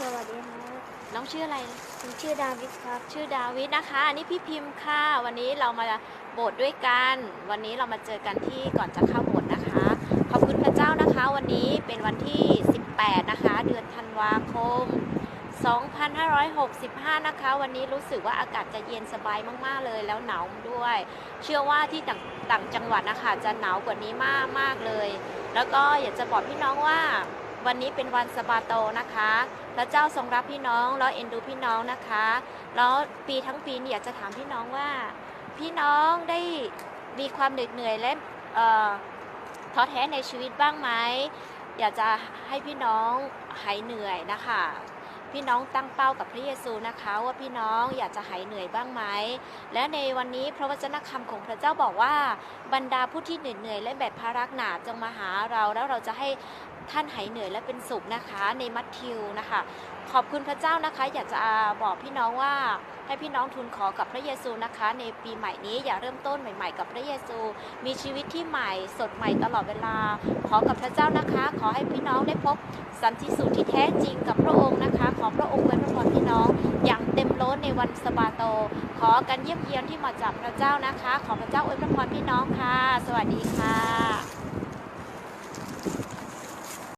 สวัสดีครับน้องชื่ออะไร ผมชื่อดาวิดครับ ชื่อดาวิดนะคะ อันนี้พี่พิมพ์ค่ะ วันนี้เรามาโบสถ์ด้วยกัน วันนี้เรามาเจอกันที่ก่อนจะเข้าโบสถ์นะคะ ขอบคุณพระเจ้านะคะ วันนี้เป็นวันที่ 18 นะคะ เดือนธันวาคม 2565 นะคะ วันนี้รู้สึกว่าอากาศจะเย็นสบายมาก ๆ เลยแล้วหนาวด้วย เชื่อว่าที่ต่างต่างจังหวัดนะคะจะหนาวกว่านี้มากมากๆเลย แล้วก็อยากจะบอกพี่น้องว่า วันนี้เป็นวันสบาโตนะคะ พระเจ้าทรงรับพี่น้องแล้วเอ็นดูพี่น้องนะคะ แล้วปีทั้งปีเนี่ยอยากจะถามพี่น้องว่า พี่น้องได้มีความเหน็ดเหนื่อยและท้อแท้ในชีวิตบ้างไหมอยากจะให้พี่น้องหายเหนื่อยนะคะ พี่น้องตั้งเป้ากับพระเยซูนะคะ ว่าพี่น้องอยากจะหายเหนื่อยบ้างไหมและในวันนี้พระวจนะคำของพระเจ้าบอกว่าบรรดาผู้ที่เหนื่อยเหนื่อยและแบกภาระหนาจงมาหาเราแล้วเราจะให้ท่านหายเหนื่อยและเป็นสุขนะคะในมัทธิวนะคะ ขอบคุณพระเจ้านะคะ อยากจะบอกพี่น้องว่าให้พี่น้องทูลขอกับพระเยซูนะคะ ในปีใหม่นี้อย่าเริ่มต้นใหม่ ๆ กับพระเยซู มีชีวิตที่ใหม่สดใหม่ตลอดเวลา ขอกับพระเจ้านะคะ ขอให้พี่น้องได้พบสันติสุขที่แท้จริงกับพระองค์นะคะ ขอพระองค์ไว้พระพรพี่น้อง อย่างเต็มล้นในวันสบาโต ขอกันเยี่ยมเยียนที่มาจากพระเจ้านะคะ ขอพระเจ้าอวยพระพรพี่น้องค่ะ สวัสดีค่ะ